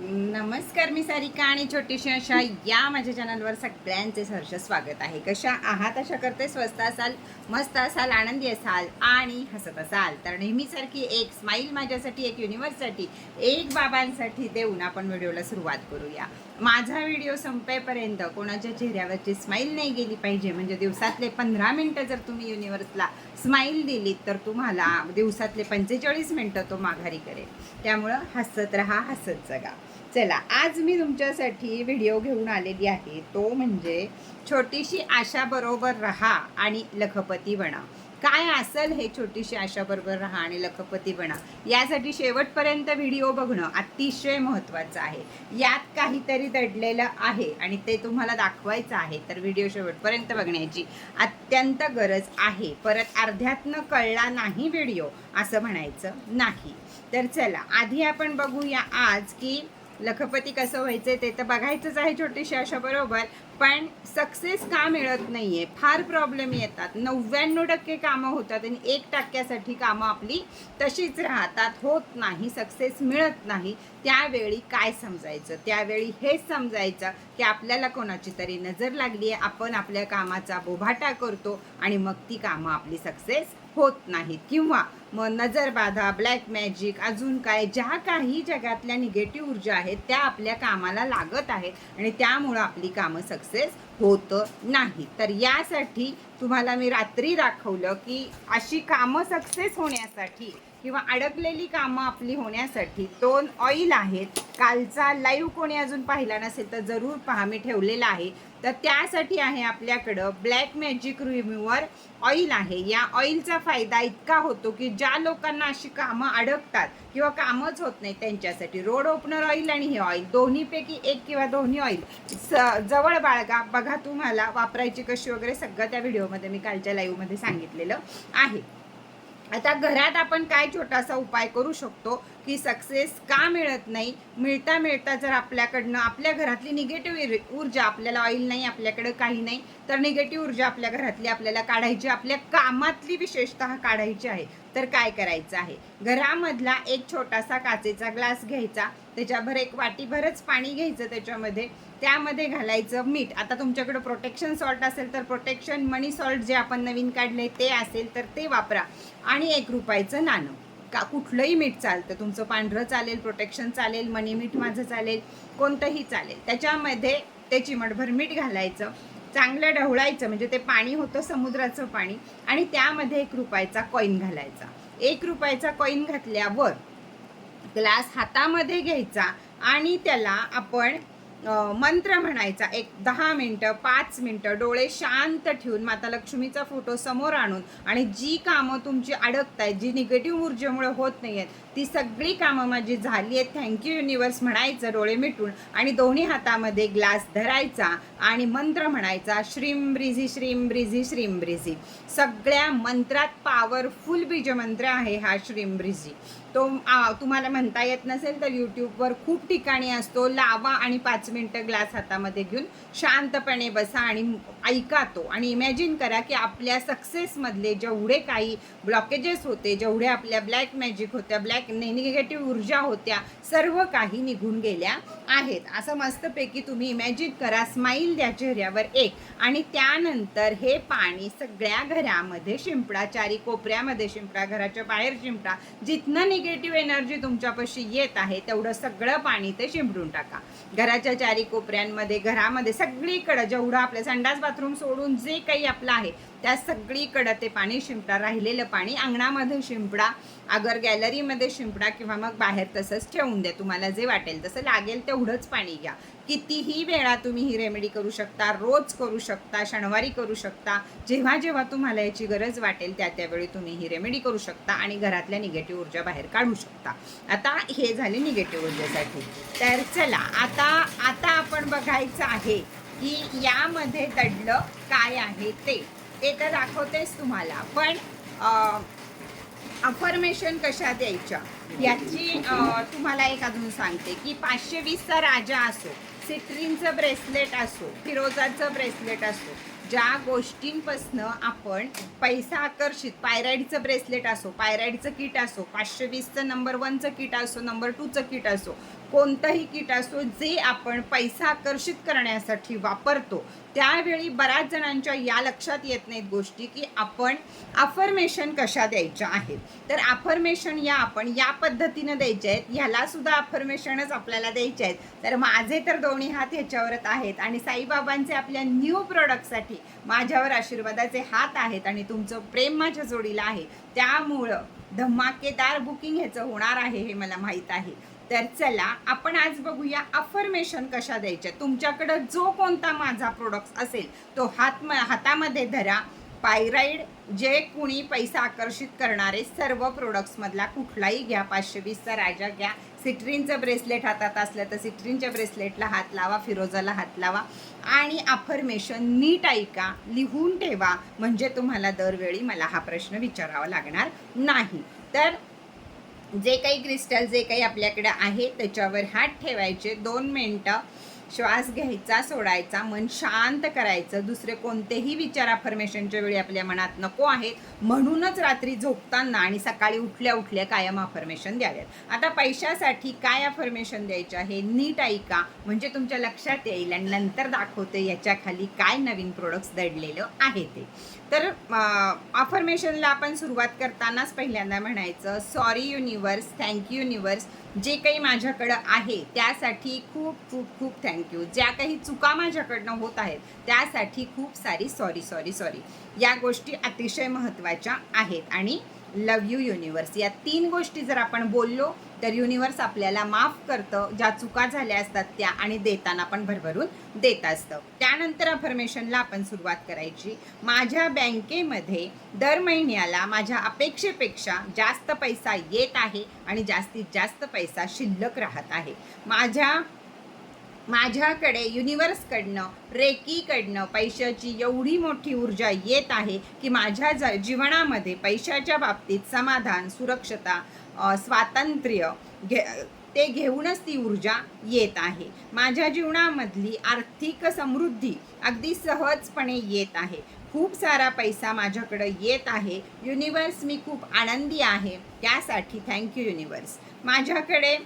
नमस्कार मी सारिका आणि छोटीशी अशा या माझ्या चॅनलवर सगळ्यांचे हर्ष स्वागत आहे. कशा आहात? अशा करते स्वस्त असाल मस्त असाल आनंदी असाल आणि हसत असाल. तर नेहमीसारखी एक स्माईल माझ्यासाठी एक युनिवर्ससाठी एक बाबांसाठी देऊन आपण व्हिडिओला सुरुवात करूया. माझा व्हिडिओ संपेपर्यंत कोणाच्या चेहऱ्यावरची स्माईल नाही गेली पाहिजे. म्हणजे दिवसातले पंधरा मिनटं जर तुम्ही युनिवर्सला स्माईल दिलीत तर तुम्हाला दिवसातले पंचेचाळीस मिनटं तो माघारी करेल. त्यामुळं हसत राहा हसत जगा. चला आज मी तुमच्यासाठी व्हिडिओ घेऊन आलेली आहे. तो म्हणजे छोटीशी आशा बरोबर राहा आणि लखपती बना. काय असेल हे छोटीशी आशा बरोबर राहा आणि लखपती बना? यासाठी शेवटपर्यंत व्हिडिओ बघणं अतिशय महत्त्वाचं आहे. यात काहीतरी दडलेलं आहे आणि ते तुम्हाला दाखवायचं आहे. तर व्हिडिओ शेवटपर्यंत बघण्याची अत्यंत गरज आहे. परत अर्ध्यातनं कळला नाही व्हिडिओ असं म्हणायचं नाही. तर चला आधी आपण बघूया आज की लखपती कसं व्हायचं ते तर बघायचंच आहे छोटीशी अशा बरोबर. पण सक्सेस का मिळत नाहीये? फार प्रॉब्लेम येतात. नव्याण्णव टक्के कामं होतात आणि एक टक्क्यासाठी कामं आपली तशीच राहतात. होत नाही सक्सेस मिळत नाही. त्यावेळी काय समजायचं? त्यावेळी हेच समजायचं की आपल्याला कोणाची तरी नजर लागली आहे आपण आपल्या कामाचा बोभाटा करतो आणि मग ती कामं आपली सक्सेस होत नाहीत. किंवा मग नजरबाधा ब्लॅक मॅजिक अजून काय ज्या काही जगातल्या निगेटिव्ह ऊर्जा आहेत त्या आपल्या कामाला लागत आहेत आणि त्यामुळं आपली कामं सक्सेस होत नाही. तर यासाठी तुम्हाला मी रात्री दाखवलं की अशी कामं सक्सेस होण्यासाठी किंवा अडकलेली कामं आपली होण्यासाठी दोन ऑइल आहेत. कालचा लाईव्ह कोणी अजून पाहिला नसेल तर जरूर पहा मी ठेवलेला आहे. तर त्यासाठी आहे आपल्याकडं ब्लॅक मॅजिक रिम्युअर ऑइल आहे. या ऑइलचा फायदा इतका होतो की ज्या लोकांना अशी कामं अडकतात किंवा कामच होत नाही त्यांच्यासाठी रोड ओपनर ऑइल आणि हे ऑइल दोन्हीपैकी एक किंवा दोन्ही ऑइल स जवळ बाळगा बघा तुम्हाला वापरायची कशी वगैरे सगळं त्या व्हिडिओमध्ये मी कालच्या लाईव्हमध्ये सांगितलेलं आहे. आता घरात आपण काय छोटासा उपाय करू शकतो? की सक्सेस का मिळत नाही? मिळता मिळता जर आपल्याकडनं आपल्या घरातली निगेटिव्ह ऊर्जा आपल्याला ऑइल नाही आपल्याकडं काही नाही तर निगेटिव्ह ऊर्जा आपल्या घरातली आपल्याला काढायची आपल्या कामातली विशेषतः काढायची आहे. तर काय करायचं आहे? घरामधला एक छोटासा काचेचा ग्लास घ्यायचा त्याच्याभर एक वाटीभरच पाणी घ्यायचं त्याच्यामध्ये. त्यामध्ये घालायचं मीठ. आता तुमच्याकडं प्रोटेक्शन सॉल्ट असेल तर प्रोटेक्शन मनी सॉल्ट जे आपण नवीन काढले ते असेल तर ते वापरा. आणि एक रुपयाचं नाणं. का कुठलंही मीठ चालतं. तुमचं पांढरं चालेल प्रोटेक्शन चालेल मनी मीठ माझं चालेल कोणतंही चालेल. त्याच्यामध्ये ते चिमटभर मीठ घालायचं चांगलं ढवळायचं म्हणजे ते पाणी होतं समुद्राचं पाणी आणि त्यामध्ये एक रुपयाचा कॉईन घालायचा. एक रुपयाचा कॉईन घातल्यावर ग्लास हातामध्ये घ्यायचा आणि त्याला आपण मंत्र म्हणायचा. एक दहा मिनटं पाच मिनटं डोळे शांत ठेवून माता लक्ष्मीचा फोटो समोर आणून आणि जी कामं तुमची अडकत आहेत जी निगेटिव्ह ऊर्जेमुळे होत नाही आहेत ती सगळी कामं माझी झाली आहेत. थँक्यू युनिवर्स म्हणायचं डोळे मिटून. आणि दोन्ही हातामध्ये ग्लास धरायचा आणि मंत्र म्हणायचा श्रीम ब्रिझी श्रीम ब्रिझी श्रीम ब्रिझी. सगळ्या मंत्रात पॉवरफुल बीजमंत्र आहे हा श्रीम ब्रिझी. तो आ, तुम्हाला म्हणता येत नसेल तर यूट्यूबवर खूप ठिकाणी असतो. लावा आणि पाच मिनटं ग्लास हातामध्ये घेऊन शांतपणे बसा आणि ऐका तो. आणि इमॅजिन करा की आपल्या सक्सेसमधले जेवढे काही ब्लॉकेजेस होते जेवढे आपल्या ब्लॅक मॅजिक होत्या ब्लॅक निगेटिव्ह ऊर्जा होत्या सर्व काही निघून गेल्या आहेत. असं मस्तपैकी तुम्ही इमॅजिन करा स्माईल द्या चेहऱ्यावर एक. आणि त्यानंतर हे पाणी सगळ्या घरामध्ये शिंपडा चारी कोपऱ्यामध्ये शिंपडा घराच्या बाहेर शिंपडा जिथनं निगेटिव्ह एनर्जी तुमच्यापाशी येत आहे तेवढं सगळं पाणी ते शिंपडून टाका. घराच्या चारी कोपऱ्यांमध्ये घरामध्ये सगळीकडं जेवढं आपलं संडास बाथरूम सोडून जे काही आपलं आहे त्या सगळीकडं ते पाणी शिंपडा राहिलेलं पाणी अंगणामध्ये शिंपडा अगर गॅलरीमध्ये शिंपडा किंवा मग बाहेर तसंच ठेवून द्या. तुम्हाला जे वाटेल तसं लागेल तेवढंच पाणी घ्या. कितीही वेळा तुम्ही ही रेमेडी करू शकता रोज करू शकता शनिवारी करू शकता जेव्हा जेव्हा तुम्हाला याची गरज वाटेल त्या त्यावेळी तुम्ही ही रेमेडी करू शकता आणि घरातल्या निगेटिव्ह ऊर्जा बाहेर काढू शकता. आता हे झाले निगेटिव्ह ऊर्जेसाठी. तर चला आता आता आपण बघायचं आहे की यामध्ये दडलं काय आहे ते. ते तर दाखवतेच तुम्हाला पण अफर्मेशन कशा द्यायच्या याची तुम्हाला एक अजून सांगते की पाचशे वीसचा राजा असो सिट्रीनचं ब्रेसलेट असो फिरोजाचं ब्रेसलेट असो ज्या गोष्टींपासनं आपण पैसा आकर्षित पायराईडचं ब्रेसलेट असो पायराईडचं किट असो पाचशे वीसचं नंबर वनचं किट असो नंबर टूचं किट असो कोणतंही किट असो जे आपण पैसा आकर्षित करण्यासाठी वापरतो त्यावेळी बऱ्याच जणांच्या या लक्षात येत नाहीत गोष्टी की आपण अफर्मेशन कशा द्यायच्या आहेत. तर अफर्मेशन या आपण या पद्धतीनं द्यायच्या आहेत. ह्याला सुद्धा अफर्मेशनच आपल्याला द्यायचे आहेत. तर माझे तर दोन्ही हात ह्याच्यावरच आहेत आणि साईबाबांचे आपल्या न्यू प्रोडक्टसाठी माझ्यावर आशीर्वादाचे हात आहेत आणि तुमचं प्रेम माझ्या जोडीला आहे. त्यामुळं धमाकेदार बुकिंग ह्याचं होणार आहे हे मला माहीत आहे. तर चला आपण आज बघूया अफर्मेशन कशा द्यायच्या. तुमच्याकडं जो कोणता माझा प्रोडक्ट असेल तो हात हातामध्ये धरा. पायराईड जे कुणी पैसा आकर्षित करणारे सर्व प्रोडक्ट्समधला कुठलाही घ्या पाचशे वीसचा राजा घ्या. सिट्रीनचं ब्रेसलेट हातात असलं तर सिट्रीनच्या ब्रेसलेटला हात लावा फिरोजाला हात लावा. आणि अफर्मेशन नीट ऐका लिहून ठेवा. म्हणजे तुम्हाला दरवेळी मला हा प्रश्न विचारावा लागणार नाही. तर जे काही क्रिस्टल जे काही आपल्याकडे आहे त्याच्यावर हात ठेवायचे. दोन मिनटं श्वास घ्यायचा सोडायचा मन शांत करायचं. दुसरे कोणतेही विचार अफर्मेशनच्या वेळी आपल्या मनात नको आहेत. म्हणूनच रात्री झोपताना आणि सकाळी उठल्या उठल्या कायम अफर्मेशन द्याव्यात आता पैशासाठी काय अफर्मेशन द्यायचं आहे? नीट ऐका. म्हणजे तुमच्या लक्षात येईल आणि नंतर दाखवते याच्या खाली काय नवीन प्रोडक्ट्स दडलेलं आहे ते. तर अफर्मेशनला आपण सुरुवात करतानाच पहिल्यांदा म्हणायचं सॉरी युनिवर्स थँक्यू युनिवर्स जे काही माझ्याकडं आहे त्यासाठी खूप खूप खूप थँक्यू ज्या काही चुका माझ्याकडनं होत आहेत त्यासाठी खूप सारी सॉरी सॉरी सॉरी या गोष्टी अतिशय महत्त्वाच्या आहेत. आणि लव यू युनिवर्स या तीन गोष्टी जर आपण बोललो तर युनिवर्स आपल्याला माफ करतं ज्या चुका झाल्या असतात त्या आणि देताना पण भरभरून देत असतं. त्यानंतर अफर्मेशनला आपण सुरुवात करायची. माझ्या बँकेमध्ये दर महिन्याला माझ्या अपेक्षेपेक्षा जास्त पैसा येत आहे आणि जास्तीत जास्त पैसा शिल्लक राहत आहे. माझ्या माझ्याकडे युनिवर्सकडनं रेकीकडनं पैशाची एवढी मोठी ऊर्जा येत आहे की माझ्या ज जीवनामध्ये पैशाच्या बाबतीत समाधान सुरक्षता स्वातंत्र्य घे ते घेऊनच ती ऊर्जा येत आहे. माझ्या जीवनामधली आर्थिक समृद्धी अगदी सहजपणे येत आहे. खूप सारा पैसा माझ्याकडं येत आहे. युनिवर्स मी खूप आनंदी आहे. त्यासाठी थँक्यू युनिवर्स माझ्याकडे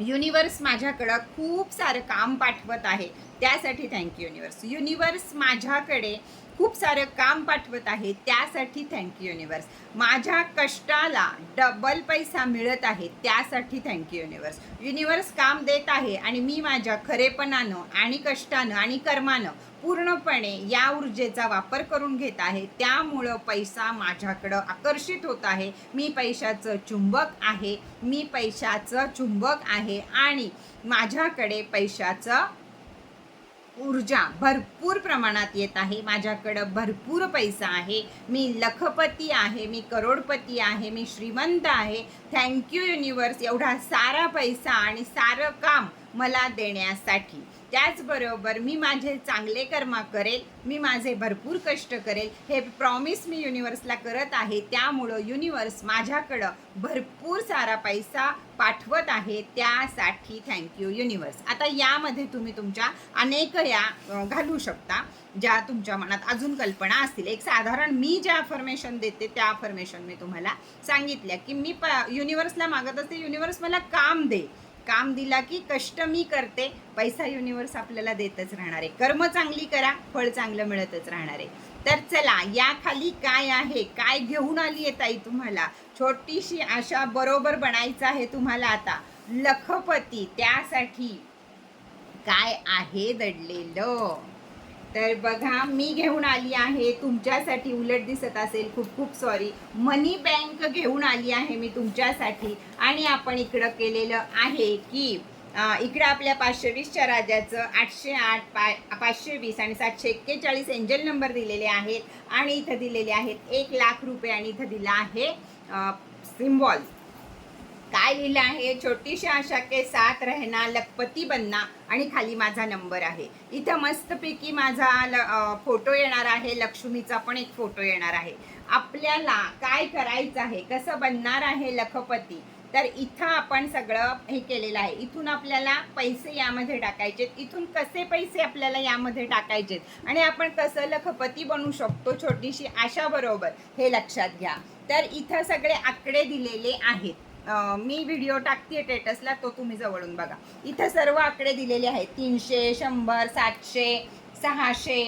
युनिवर्स माझ्याकडं खूप सारं काम पाठवत आहे. त्यासाठी थँक्यू युनिवर्स युनिवर्स माझ्याकडे खूप सारं काम पाठवत आहे. त्यासाठी थँक्यू युनिवर्स माझ्या कष्टाला डबल पैसा मिळत आहे. त्यासाठी थँक्यू युनिवर्स युनिवर्स काम देत आहे आणि मी माझ्या खरेपणानं आणि कष्टानं आणि कर्मानं पूर्णपणे या ऊर्जेचा वापर करून घेत आहे. त्यामुळं पैसा माझ्याकडं आकर्षित होत आहे. मी पैशाचं चुंबक आहे. मी पैशाचं चुंबक आहे आणि माझ्याकडे पैशाचं ऊर्जा भरपूर प्रमाणात येत आहे. माझ्याकडं भरपूर पैसा आहे. मी लखपती आहे मी करोडपती आहे मी श्रीमंत आहे. थँक्यू युनिवर्स एवढा सारा पैसा आणि सारं काम मला देण्यासाठी. त्याचबरोबर मी माझे चांगले कर्मा करेल मी माझे भरपूर कष्ट करेल हे प्रॉमिस मी युनिवर्सला करत आहे. त्यामुळं युनिवर्स माझ्याकडं भरपूर सारा पैसा पाठवत आहे. त्यासाठी थँक्यू युनिवर्स आता यामध्ये तुम्ही तुमच्या अनेक या घालू शकता ज्या तुमच्या मनात अजून कल्पना असतील. एक साधारण मी ज्या अफर्मेशन देते त्या अफर्मेशन मी तुम्हाला सांगितल्या की मी प युनिवर्सला मागत असते. युनिवर्स मला काम दे. काम दिला की कष्ट मी करते पैसा युनिवर्स आपल्याला देतच राहणार आहे. कर्म चांगली करा फळ चांगलं मिळतच राहणार आहे. तर चला या खाली काय आहे? काय घेऊन आली आहे ताई तुम्हाला? छोटीशी आशा बरोबर बनायचं आहे तुम्हाला आता. लखपती त्यासाठी काय आहे दडलेलं? तर बघा मी घेऊन आली आहे. तुमच्यासाठी उलट दिसत असेल. खूप खूप सॉरी मनी बँक घेऊन आली आहे मी तुमच्यासाठी. आणि आपण इकडं केलेलं आहे की इकडं आपल्या पाचशे वीसच्या राजाचं आठशे आठ पा पाचशे वीस आणि सातशे एक्केचाळीस एंजल नंबर दिलेले आहेत. आणि इथं दिलेले आहेत एक लाख रुपये आणि इथं दिला आहे सिम्बॉल काय लिहिलं आहे? छोटीशी आशा के साथ रहना लखपती बनना आणि खाली माझा नंबर आहे. इथं मस्तपैकी माझा ल- फोटो येणार आहे. लक्ष्मीचा पण एक फोटो येणार आहे. आपल्याला काय करायचं आहे? कसं बनणार आहे लखपती? तर इथं आपण सगळं हे केलेलं आहे. इथून आपल्याला पैसे यामध्ये टाकायचे इथून कसे पैसे आपल्याला यामध्ये टाकायचे आणि आपण कसं लखपती बनू शकतो? छोटीशी आशा बरोबर हे लक्षात घ्या. तर इथं सगळे आकडे दिलेले आहेत. मी व्हिडिओ टाकते टेटसला तो तुम्ही जवळून बघा. इथं सर्व आकडे दिलेले आहेत. तीनशे शंभर सातशे सहाशे.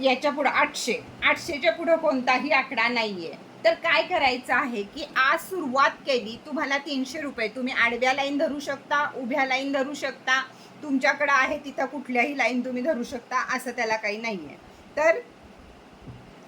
याच्या पुढं आठशे. आठशेच्या पुढं कोणताही आकडा नाहीये. तर काय करायचं आहे की आज सुरुवात केली तुम्हाला तीनशे रुपये. तुम्ही आडव्या लाईन धरू शकता उभ्या लाईन धरू शकता. तुमच्याकडं आहे तिथं कुठल्याही लाईन तुम्ही धरू शकता असं त्याला काही नाही आहे तर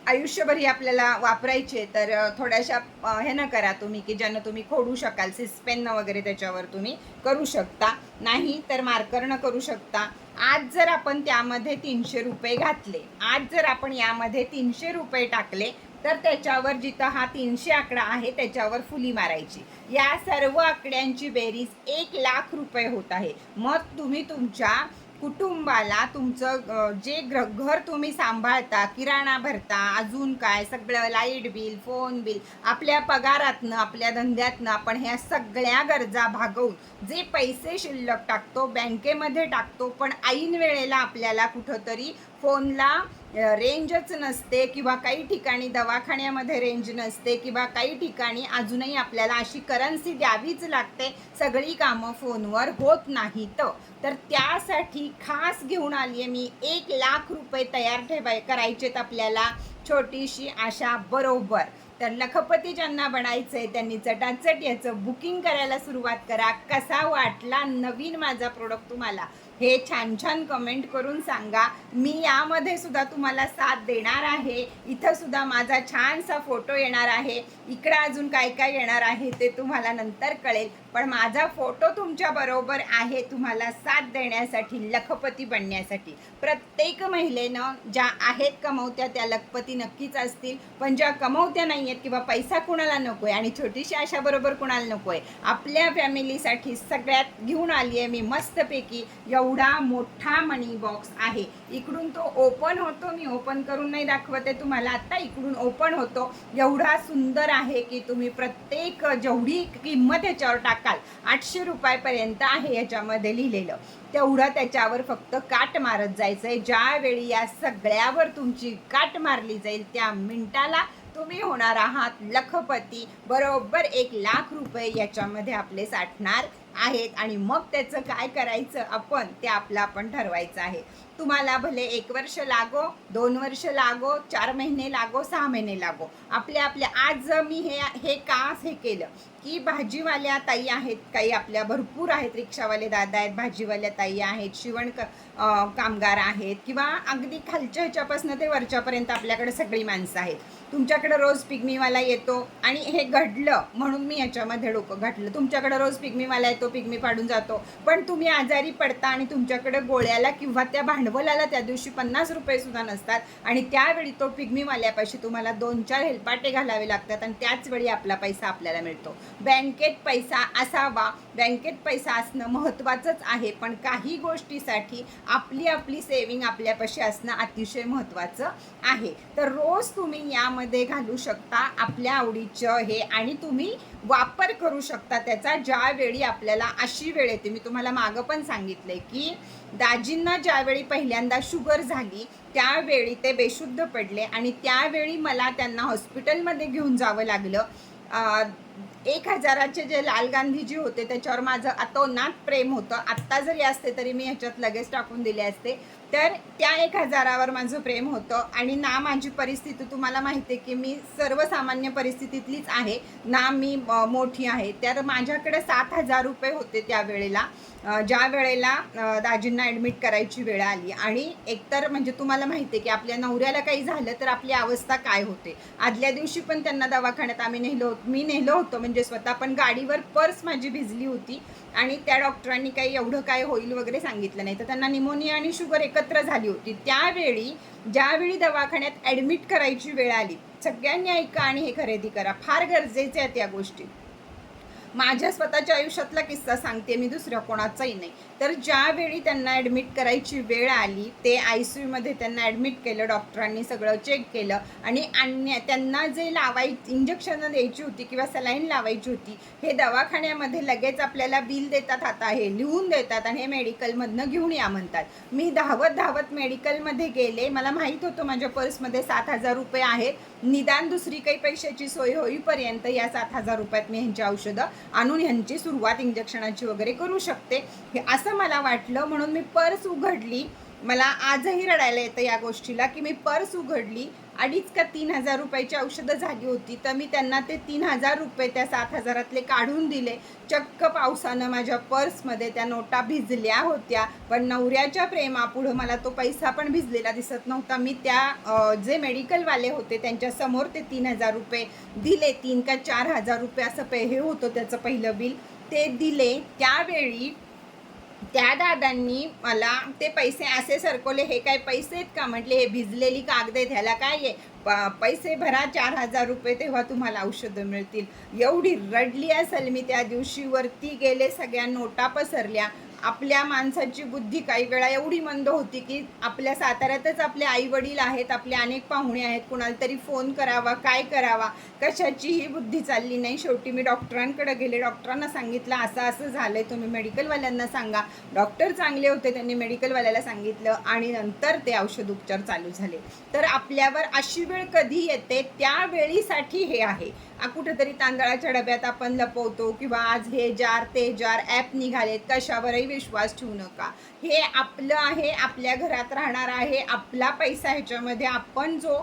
आयुष्यभर ही आपल्याला वापरायचे तर थोड्याशा हे न करा तुम्ही की ज्यांना तुम्ही खोडू शकाल सिस्पेन वगैरे त्याच्यावर तुम्ही करू शकता. नाही तर मार्करनं करू शकता. आज जर आपण त्यामध्ये तीनशे रुपये घातले आज जर आपण यामध्ये तीनशे रुपये टाकले तर त्याच्यावर जिथं हा तीनशे आकडा आहे त्याच्यावर फुली मारायची. या सर्व आकड्यांची बेरीज एक लाख रुपये होत आहे. मग तुम्ही तुमच्या कुटुंबाला तुमचं जे ग्र घर तुम्ही सांभाळता किराणा भरता अजून काय सगळं लाइट बिल फोन बिल आपल्या पगारातनं आपल्या धंद्यातनं आपण ह्या सगळ्या गरजा भागवून जे पैसे शिल्लक टाकतो बँकेमध्ये टाकतो पण ऐन वेळेला आपल्याला कुठंतरी फोनला रेंजच नसते किंवा काही ठिकाणी दवाखान्यामध्ये रेंज नसते किंवा काही ठिकाणी अजूनही आपल्याला अशी करन्सी द्यावीच लागते. सगळी कामं फोनवर होत नाहीत. तर त्यासाठी खास घेऊन आली आहे मी. एक लाख रुपये तयार ठेवाय करायचेत आपल्याला छोटीशी आशा बरोबर. तर लखपती ज्यांना बनायचं आहे त्यांनी चटाचट याचं बुकिंग करायला सुरुवात करा. कसा वाटला नवीन माझा प्रोडक्ट तुम्हाला? हे छान छान कमेंट करून सांगा. मी यामध्ये सुद्धा तुम्हाला साथ देणार आहे. इथं सुद्धा माझा छानसा फोटो येणार आहे. इकडं अजून काय काय येणार आहे ते तुम्हाला नंतर कळेल. पण माझा फोटो तुमच्या बरोबर आहे तुम्हाला साथ देण्यासाठी लखपती बनण्यासाठी. प्रत्येक महिलेनं ज्या आहेत कमवत्या त्या लखपती नक्कीच असतील. पण ज्या कमवत्या नाही आहेत किंवा पैसा कुणाला नको आहे आणि छोटीशी अशाबरोबर कुणाला नको आहे आपल्या फॅमिलीसाठी सगळ्यात घेऊन आली आहे मी मस्तपैकी एवढा मोठा मनी बॉक्स आहे. इकडून तो ओपन होतो मी ओपन करून नाही दाखवत आहे तुम्हाला. आत्ता इकडून ओपन होतो. एवढा सुंदर आहे की तुम्ही प्रत्येक जेवढी किंमत याच्यावर टाकाल आठशे रुपयापर्यंत आहे याच्यामध्ये लिहिलेलं. तेवढं त्याच्यावर फक्त काट मारत जायचं आहे ज्यावेळी या सगळ्यावर तुमची काट मारली जाईल त्या मिनिटाला तुम्ही होणार आहात लखपती. बरोबर एक लाख रुपये याच्यामध्ये आपले साठणार आहेत. आणि मग त्याचं काय करायचं? आपण ते आपलं आपण ठरवायचं आहे. तुम्हाला भले एक वर्ष लागो दोन वर्ष लागो चार महिने लागो सहा महिने लागो. आपल्या आपल्या आज मी हे हे का हे केलं? की भाजीवाल्या ताई आहेत काही आपल्या भरपूर आहेत रिक्षावाले दादा आहेत भाजीवाल्या ताई आहेत शिवण क कामगार आहेत किंवा अगदी खालच्या ह्याच्यापासून ते वरच्यापर्यंत आपल्याकडे सगळी माणसं आहेत. तुमच्याकडे रोज पिगमीवाला येतो आणि हे घडलं म्हणून मी याच्यामध्ये डोकं घातलं. तुमच्याकडे रोज पिगमीवाला येतो पिगमी पाडून जातो. पण तुम्ही आजारी पडता आणि तुमच्याकडे गोळ्याला किंवा त्या भांडवलाला त्या दिवशी पन्नास रुपये सुद्धा नसतात. आणि त्यावेळी तो पिगमीवाल्यापाशी तुम्हाला दोन चार हेलपाटे घालावे लागतात आणि त्याच वेळी आपला पैसा आपल्याला मिळतो. बँकेत पैसा असावा बँकेत पैसा असणं महत्त्वाचंच आहे पण काही गोष्टीसाठी आपली आपली सेविंग आपल्यापाशी असणं अतिशय महत्त्वाचं आहे. तर रोज तुम्ही यामध्ये घालू शकता आपल्या आवडीचं हे आणि तुम्ही वापर करू शकता त्याचा. ज्यावेळी आपल्याला अशी वेळ येते मी तुम्हाला मागं पण सांगितलंय की दाजींना ज्यावेळी पहिल्यांदा शुगर झाली त्यावेळी ते बेशुद्ध पडले आणि त्यावेळी मला त्यांना हॉस्पिटलमध्ये घेऊन जावं लागलं. एक हजाराचे जे लाल गांधीजी होते त्याच्यावर माझं अतोनात प्रेम होतं. आत्ता जरी असते तरी मी ह्याच्यात लगेच टाकून दिले असते. तर त्या एक हजारावर माझं प्रेम होतं. आणि ना माझी परिस्थिती तुम्हाला माहिती आहे की मी सर्वसामान्य परिस्थितीतलीच आहे. ना मी मोठी आहे. तर माझ्याकडे सात हजार रुपये होते त्यावेळेला ज्या वेळेला दाजींना ॲडमिट करायची वेळ आली. आणि एकतर म्हणजे तुम्हाला माहिती आहे की आपल्या नवऱ्याला काही झालं तर आपली अवस्था काय होते. आदल्या दिवशी पण त्यांना दवाखान्यात आम्ही नेलो होतो मी नेलो होतो. म्हणजे स्वतः पण गाडीवर पर्स माझी भिजली होती. आणि त्या डॉक्टरांनी काही एवढं काय होईल वगैरे सांगितलं नाही. तर त्यांना निमोनिया आणि शुगर एकत्र झाली होती. त्यावेळी ज्यावेळी दवाखान्यात ॲडमिट करायची वेळ आली सगळ्यांनी ऐका आणि हे खरेदी करा. फार गरजेचे आहेत या गोष्टी. माझ्या स्वतःच्या आयुष्यातला किस्सा सांगते मी दुसऱ्या कोणाचाही नाही. तर ज्यावेळी त्यांना ॲडमिट करायची वेळ आली ते आय सी यूमध्ये त्यांना ॲडमिट केलं डॉक्टरांनी सगळं चेक केलं आणि अन्य त्यांना जे लावाय इंजेक्शनं द्यायची होती किंवा सलाईन लावायची होती हे दवाखान्यामध्ये लगेच आपल्याला बिल देतात आता हे लिहून देतात आणि हे मेडिकलमधनं घेऊन या म्हणतात. मी धावत धावत मेडिकलमध्ये गेले मला माहीत होतं माझ्या पर्समध्ये सात हजार रुपये आहेत. निदान दुसरी काही पैशाची सोय होईपर्यंत या सात हजार रुपयात मी ह्यांची औषधं आणून ह्यांची सुरुवात इंजेक्शनाची वगैरे करू शकते. हे असं मला वाटलं. म्हणून मी पर्स उघडली. मला आजही रडायला येतं या गोष्टीला की मी पर्स उघडली. अडीच का तीन हजार रुपयाची औषधं झाली होती. तर मी त्यांना ते तीन हजार रुपये त्या सात हजारातले काढून दिले. चक्क पावसानं माझ्या पर्समध्ये त्या नोटा भिजल्या होत्या. पण नवऱ्याच्या प्रेमापुढं मला तो पैसा पण भिजलेला दिसत नव्हता. मी त्या जे मेडिकलवाले होते त्यांच्यासमोर ते तीन हजार रुपये दिले. तीन का चार हजार रुपये असं पे हे होतं त्याचं पहिलं बिल. ते दिले. त्यावेळी त्या दादांनी मला ते पैसे असे सरकवले हे काय पैसे आहेत का? म्हटले हे भिजलेली कागद आहेत ह्याला काय आहे? प- पैसे भरा चार हजार रुपये तेव्हा तुम्हाला औषधं मिळतील. एवढी रडली असेल मी त्या दिवशी वरती गेले सगळ्या नोटा पसरल्या. आपल्या माणसाची बुद्धी काही वेळा एवढी मंद होती की आपल्या साताऱ्यातच आपले आई वडील आहेत आपले अनेक पाहुणे आहेत कुणाला तरी फोन करावा काय करावा कशाचीही बुद्धी चालली नाही. शेवटी मी डॉक्टरांकडे गेले. डॉक्टरांना सांगितलं असं असं झालंय तुम्ही मेडिकलवाल्यांना सांगा. डॉक्टर चांगले होते त्यांनी मेडिकलवाल्याला सांगितलं आणि नंतर ते औषध उपचार चालू झाले. तर आपल्यावर अशी वेळ कधी येते? त्या वेळीसाठी हे आहे. कुठेतरी तांदळाच्या डब्यात आपण लपवतो किंवा आज हे जार ते जार ॲप निघालेत कशावरही विश्वास ठेवू नका. हे आपलं आहे आपल्या घरात राहणार आहे आपला पैसा ह्याच्यामध्ये आपण जो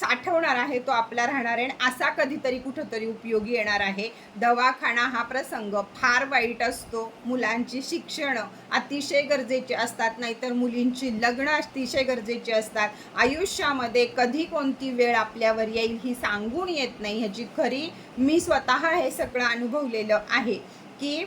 साठवणार आहे तो आपला राहणार आहे. आणि असा कधीतरी कुठंतरी उपयोगी येणार आहे. दवाखाना हा प्रसंग फार वाईट असतो. मुलांची शिक्षणं अतिशय गरजेची असतात. नाहीतर मुलींची लग्न अतिशय गरजेची असतात. आयुष्यामध्ये कधी कोणती वेळ आपल्यावर येईल ही सांगून येत नाही. ह्याची खरी मी स्वतः हे सगळं अनुभवलेलं आहे की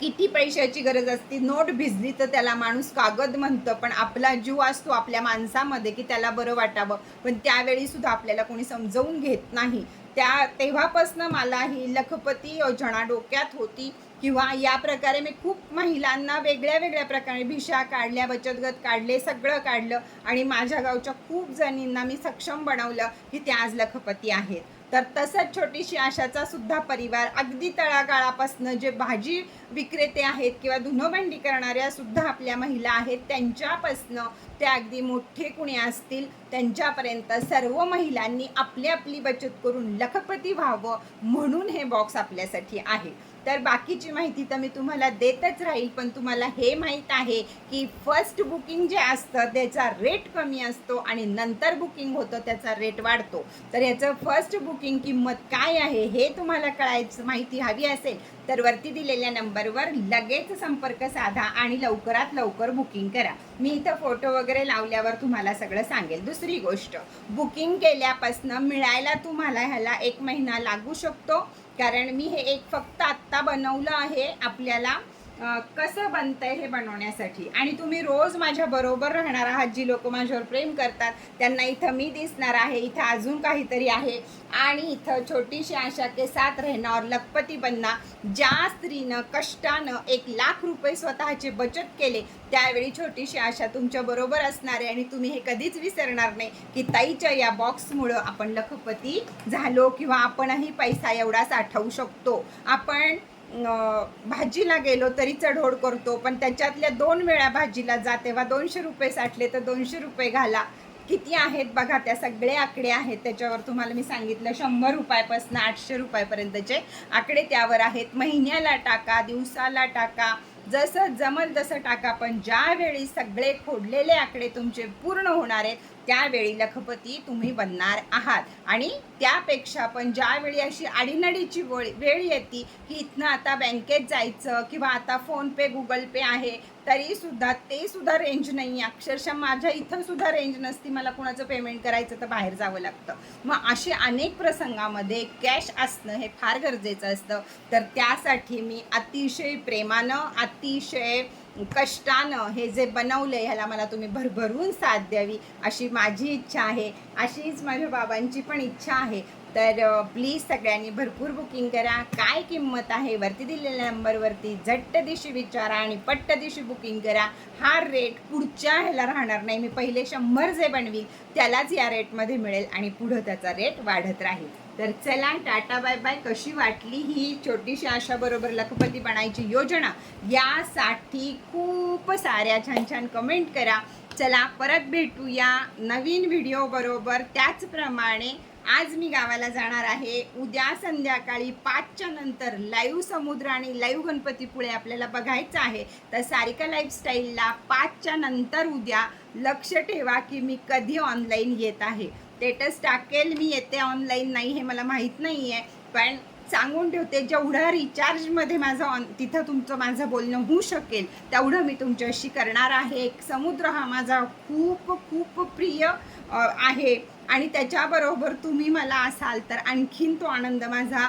किती पैशाची गरज असते? नोट भिजली तर त्याला माणूस कागद म्हणतं पण आपला जीव असतो आपल्या माणसामध्ये की त्याला बरं वाटावं. पण त्यावेळी सुद्धा आपल्याला कोणी समजवून घेत नाही. त्या तेव्हापासनं मला ही लखपती योजना डोक्यात होती किंवा या प्रकारे मी खूप महिलांना वेगळ्या वेगळ्या प्रकारे भिशा काढल्या बचत गट काढले सगळं काढलं आणि माझ्या गावच्या खूप जणींना मी सक्षम बनवलं की त्या आज लखपती आहेत. तर तसंच छोटीशी आशाचा सुद्धा परिवार अगदी तळागाळापासनं जे भाजी विक्रेते आहेत किंवा धुनोभांडी करणाऱ्या सुद्धा आपल्या महिला आहेत त्यांच्यापासनं ते अगदी मोठे कुणी असतील त्यांच्यापर्यंत सर्व महिलांनी आपली आपली बचत करून लखपती व्हावं म्हणून हे बॉक्स आपल्यासाठी आहे. तर बाकीची माहिती तर मी तुम्हाला देतच राहील पण तुम्हाला हे माहीत आहे की फर्स्ट बुकिंग जे असतं त्याचा रेट कमी असतो आणि नंतर बुकिंग होतं त्याचा रेट वाढतो. तर याचं फर्स्ट बुकिंग किंमत काय आहे हे तुम्हाला कळायचं माहिती हवी असेल तर वरती दिलेल्या नंबरवर लगेच संपर्क साधा आणि लवकरात लवकर बुकिंग करा. मी इथं फोटो वगैरे लावल्यावर तुम्हाला सगळं सांगेल. दुसरी गोष्ट बुकिंग केल्यापासनं मिळायला तुम्हाला ह्याला एक महिना लागू शकतो. कारण मी हे एक फक्त आत्ता बनवलं आहे आपल्याला. कसं बनतंय हे बनवण्यासाठी? आणि तुम्ही रोज माझ्या बरोबर राहणार आहात जी लोक माझ्यावर प्रेम करतात त्यांना इथं मी दिसणार आहे इथं अजून काहीतरी आहे. आणि इथं छोटीशी आशा के साथ राहणार लखपती बनना ज्या स्त्रीनं कष्टानं एक लाख रुपये स्वतःचे बचत केले त्यावेळी छोटीशी आशा तुमच्या बरोबर असणार आहे. आणि तुम्ही हे कधीच विसरणार नाही की ताईच्या या बॉक्समुळं आपण लखपती झालो किंवा आपणही पैसा एवढा साठवू शकतो. आपण भाजीला गेलो तरी चढोड करतो पण त्याच्यातल्या दोन वेळा भाजीला जा तेव्हा दोनशे रुपये साठले तर दोनशे रुपये घाला. किती आहेत बघा त्या सगळे आकडे आहेत त्याच्यावर तुम्हाला मी सांगितलं शंभर रुपयापासून आठशे रुपयापर्यंतचे आकडे त्यावर आहेत. महिन्याला टाका दिवसाला टाका जसं जमल तसं टाका पण ज्यावेळी सगळे खोडलेले आकडे तुमचे पूर्ण होणार आहेत त्यावेळी लखपती तुम्ही बनणार आहात. आणि त्यापेक्षा पण ज्यावेळी अशी आडीनडीची वेळ वेळ येते की इथनं आता बँकेत जायचं किंवा आता फोनपे गुगल पे आहे तरी सुद्धा ते सुद्धा रेंज नाही आहे अक्षरशः माझ्या इथं सुद्धा रेंज नसती मला कुणाचं पेमेंट करायचं तर बाहेर जावं लागतं. मग असे अनेक प्रसंगामध्ये कॅश असणं हे फार गरजेचं असतं. तर त्यासाठी मी अतिशय प्रेमानं अतिशय कष्टानं हे जे बनवलंय ह्याला मला तुम्ही भरभरून साथ द्यावी अशी माझी इच्छा आहे. अशीच माझ्या बाबांची पण इच्छा आहे. तर प्लीज सगळ्यांनी भरपूर बुकिंग करा. काय किंमत आहे? वरती दिलेल्या नंबरवरती झट्ट दिशी विचारा आणि पट्ट दिशी बुकिंग करा. हा रेट पुढच्या ह्याला राहणार नाही. मी पहिले शंभर जे बनवी त्यालाच या रेटमध्ये मिळेल आणि पुढं त्याचा रेट वाढत राहील. तर चला टाटा बाय बाय. कशी वाटली ही छोटीशी आशाबरोबर लखपती बनायची योजना? यासाठी खूप साऱ्या छान छान कमेंट करा. चला परत भेटूया नवीन व्हिडिओ बरोबर. त्याचप्रमाणे आज मी गावाला जाणार आहे. उद्या संध्याकाळी पाचच्या नंतर लाईव्ह समुद्र आणि लाईव्ह गणपतीपुळे आपल्याला बघायचं आहे. तर सारिका लाईफस्टाईलला पाचच्या नंतर उद्या लक्ष ठेवा की मी कधी ऑनलाईन येत आहे. स्टेटस टाकेल मी येते ऑनलाईन नाही हे मला माहीत नाही आहे पण सांगून ठेवते जेवढं रिचार्जमध्ये माझं ऑन तिथं तुमचं माझं बोलणं होऊ शकेल तेवढं मी तुमच्याशी करणार आहे. एक समुद्र हा माझा खूप खूप प्रिय आहे. आणि त्याच्याबरोबर तुम्ही मला असाल तर आणखीन तो आनंद माझा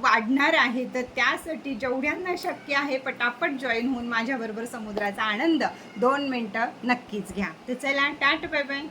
वाढणार आहे. तर त्यासाठी जेवढ्यांना शक्य आहे पटापट जॉईन होऊन माझ्याबरोबर समुद्राचा आनंद दोन मिनटं नक्कीच घ्या. तर चला टाट बाय बाय